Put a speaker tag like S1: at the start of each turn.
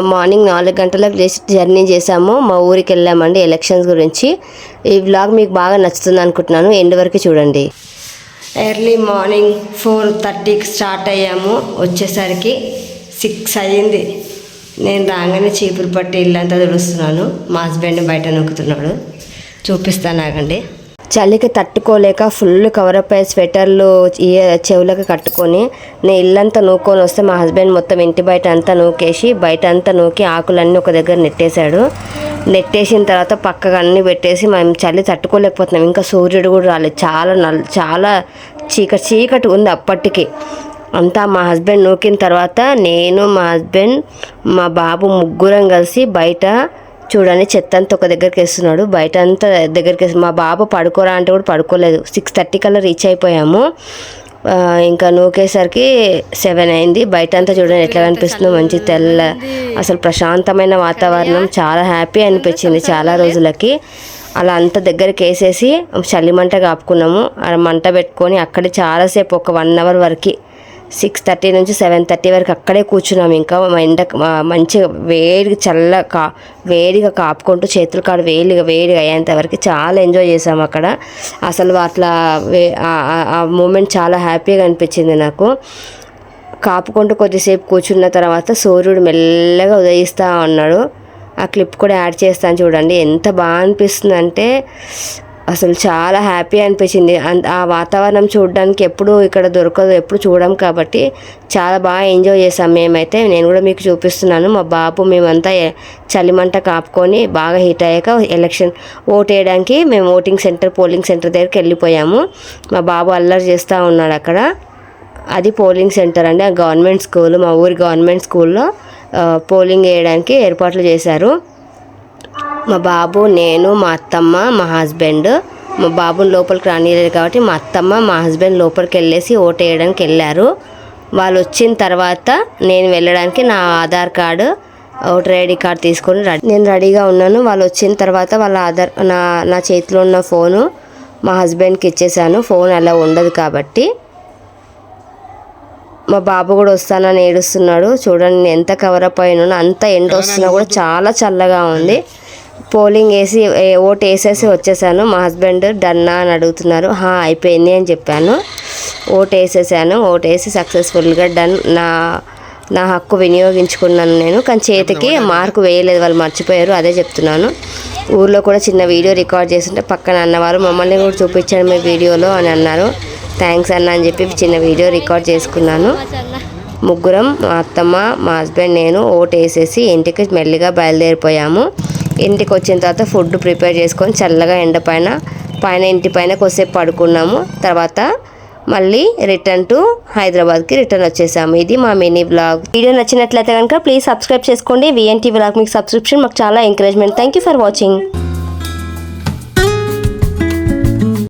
S1: Morning నాలుగు గంటలకు లేచి జర్నీ చేసాము మా ఊరికి వెళ్ళామండి ఎలక్షన్స్ గురించి. ఈ బ్లాగ్ మీకు బాగా నచ్చుతుంది అనుకుంటున్నాను. ఎండ్ వరకు చూడండి. ఎర్లీ మార్నింగ్ ఫోర్ థర్టీకి స్టార్ట్ అయ్యాము. వచ్చేసరికి సిక్స్ అయ్యింది. నేను రాగానే చీపురు పట్టి ఇల్లంతా తుడుస్తున్నాను. మా హస్బెండ్ బయట నొక్కుతున్నాడు. చూపిస్తాను ఆగండి. చలికి తట్టుకోలేక ఫుల్ కవరప్ అయ్యే స్వెటర్లు చెవులకు కట్టుకొని నేను ఇల్లంతా నూకొని వస్తే మా హస్బెండ్ మొత్తం ఇంటి బయట అంతా నూకేసి బయట అంతా నూకి ఆకులన్నీ ఒక దగ్గర నెట్టేశాడు. నెట్టేసిన తర్వాత పక్కగా అన్నీ పెట్టేసి మేము చలి తట్టుకోలేకపోతున్నాం. ఇంకా సూర్యుడు కూడా రాలేదు. చాలా నల్ చాలా చీకటి చీకటి ఉంది అప్పటికి. అంతా మా హస్బెండ్ నూకిన తర్వాత నేను మా హస్బెండ్ మా బాబు ముగ్గురం కలిసి బయట చూడండి చెత్త అంతా ఒక దగ్గరికి వేస్తున్నాడు బయట అంతా దగ్గరికి వేసి మా బాబు పడుకోరా అంటే కూడా పడుకోలేదు. సిక్స్ థర్టీ కల్లా రీచ్ అయిపోయాము. ఇంకా నూకేసరికి సెవెన్ అయింది. బయట అంతా చూడండి ఎట్లా కనిపిస్తుందో మంచి తెల్ల అసలు ప్రశాంతమైన వాతావరణం. చాలా హ్యాపీ అనిపించింది చాలా రోజులకి. అలా అంత దగ్గరికి వేసేసి చలిమంట కాపుకున్నాము. ఆ మంట పెట్టుకొని అక్కడే చాలాసేపు ఒక వన్ అవర్ వరకు సిక్స్ థర్టీ నుంచి సెవెన్ థర్టీ వరకు అక్కడే కూర్చున్నాం ఇంకా. ఎండ మంచిగా వేడిగా చల్ల కా వేడిగా కాపుకుంటూ చేతులు కాడ వేడిగా వేడిగా అయ్యేంత వరకు చాలా ఎంజాయ్ చేసాం అక్కడ. అసలు అట్లా వే- ఆ- ఆ మూమెంట్ చాలా హ్యాపీగా అనిపించింది నాకు. కాపుకుంటూ కొద్దిసేపు కూర్చున్న తర్వాత సూర్యుడు మెల్లగా ఉదయిస్తూ ఉన్నాడు. ఆ క్లిప్ కూడా యాడ్ చేస్తాను చూడండి. ఎంత బాగా అనిపిస్తుంది అంటే అసలు చాలా హ్యాపీ అనిపించింది. ఆ వాతావరణం చూడడానికి ఎప్పుడు ఇక్కడ దొరకదు ఎప్పుడు చూడం కాబట్టి చాలా బాగా ఎంజాయ్ చేసాం మేమైతే. నేను కూడా మీకు చూపిస్తున్నాను. మా బాబు మేమంతా చలిమంట కాపుకొని బాగా హీట్ అయ్యాక ఎలక్షన్ ఓట్ వేయడానికి మేము ఓటింగ్ సెంటర్ పోలింగ్ సెంటర్ దగ్గరికి వెళ్ళిపోయాము. మా బాబు అల్లరి చేస్తూ ఉన్నాడు అక్కడ. అది పోలింగ్ సెంటర్ అండి. ఆ గవర్నమెంట్ స్కూల్ మా ఊరి గవర్నమెంట్ స్కూల్లో పోలింగ్ వేయడానికి ఏర్పాట్లు చేశారు. మా బాబు నేను మా అత్తమ్మ మా హస్బెండ్. మా బాబుని లోపలికి రానియలేదు కాబట్టి మా అత్తమ్మ మా హస్బెండ్ లోపలికి వెళ్ళేసి ఓటు వేయడానికి వెళ్ళారు. వాళ్ళు వచ్చిన తర్వాత నేను వెళ్ళడానికి నా Aadhaar card voter ID card తీసుకొని రెడీ నేను రెడీగా ఉన్నాను. వాళ్ళు వచ్చిన తర్వాత వాళ్ళ ఆధార్ నా నా చేతిలో ఉన్న ఫోను మా హస్బెండ్కి ఇచ్చేసాను. ఫోన్ అలా ఉండదు కాబట్టి. మా బాబు కూడా వస్తానని ఏడుస్తున్నాడు. చూడండి ఎంత కవర్ అప్ అయినానో అంత ఎండ వస్తున్నా కూడా చాలా చల్లగా ఉంది. పోలింగ్ వేసి ఓటు వేసేసి వచ్చేసాను. మా హస్బెండ్ డన్నా అని అడుగుతున్నారు. హా అయిపోయింది అని చెప్పాను. ఓటు వేసేసాను. ఓటు వేసి సక్సెస్ఫుల్గా డన్. నా నా హక్కు వినియోగించుకున్నాను నేను. కానీ చేతికి మార్కు వేయలేదు. వాళ్ళు మర్చిపోయారు. అదే చెప్తున్నాను. ఊర్లో కూడా చిన్న వీడియో రికార్డ్ చేస్తుంటే పక్కన అన్నవారు మమ్మల్ని కూడా చూపించారు మీ వీడియోలో అని అన్నారు. థ్యాంక్స్ అన్న అని చెప్పి చిన్న వీడియో రికార్డ్ చేసుకున్నాను. ముగ్గురం మా అత్తమ్మ మా హస్బెండ్ నేను ఓట్ వేసేసి ఇంటికి మెల్లిగా బయలుదేరిపోయాము. ఇంటికి వచ్చిన తర్వాత ఫుడ్ ప్రిపేర్ చేసుకొని చల్లగా ఎండ పైన పైన ఇంటి పైన కొద్దిసేపు పడుకున్నాము. తర్వాత మళ్ళీ రిటర్న్ టు హైదరాబాద్కి రిటర్న్ వచ్చేసాము. ఇది మా మినీ బ్లాగ్. వీడియో నచ్చినట్లయితే కనుక ప్లీజ్ సబ్స్క్రైబ్ చేసుకోండి. విఎన్టీ బ్లాగ్ మీకు సబ్స్క్రిప్షన్ మాకు చాలా encouragement. Thank you for watching